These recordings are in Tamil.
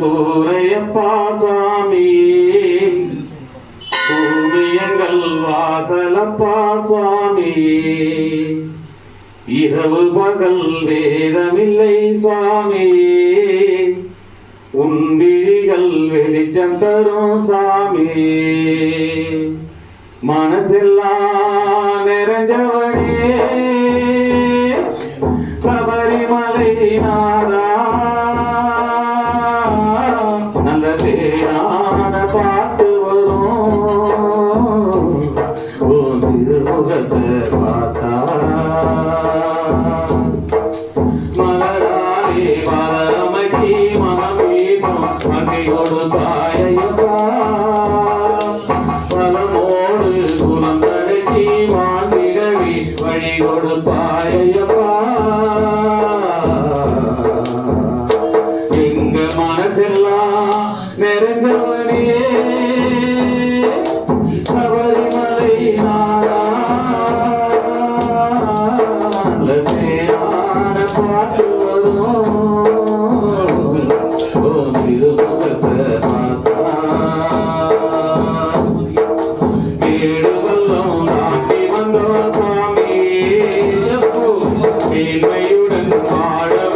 கோரையப்பா சுவாமியே கோவியங்கள் வாசலப்பா சுவாமியே இரவு பகல் வேதமில்லை சுவாமியே உன் விழிகள் வெளிச்சம் தரும் சாமியே மனசெல்லாம் நிறைஞ்சவனே. মাতা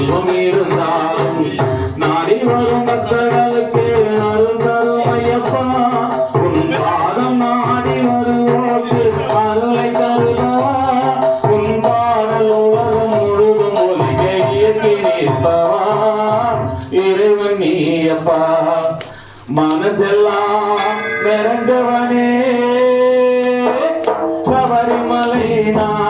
செல்வம் இருந்தாலும் நாடி வரும் மக்களுக்கு அருள் தரும் ஐயப்பா. உன் பாதம் நாடி வருவோக்கு அருளை தருவா உன் பாடல் உலகம் முழுதும் ஒலிக்க நிற்பவா. இறைவன் நீயப்பா மனசெல்லாம் நிறைஞ்சவனே. சபரிமலை நான்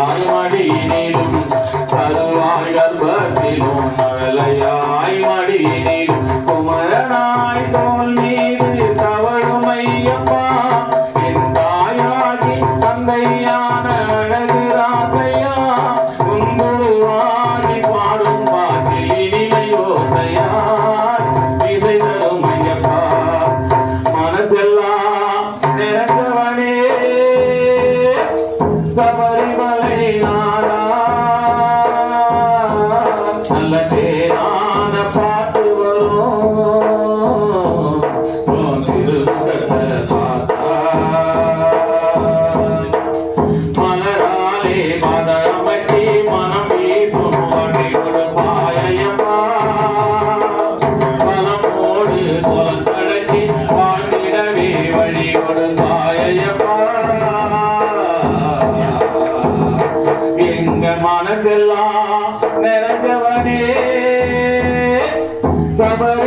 சபரிமலை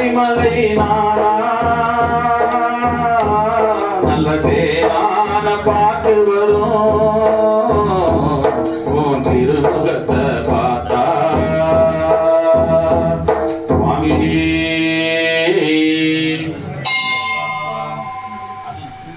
மறைமலை நானா நல்ல பேரான பாட்டு வரும். திருமுகத்தை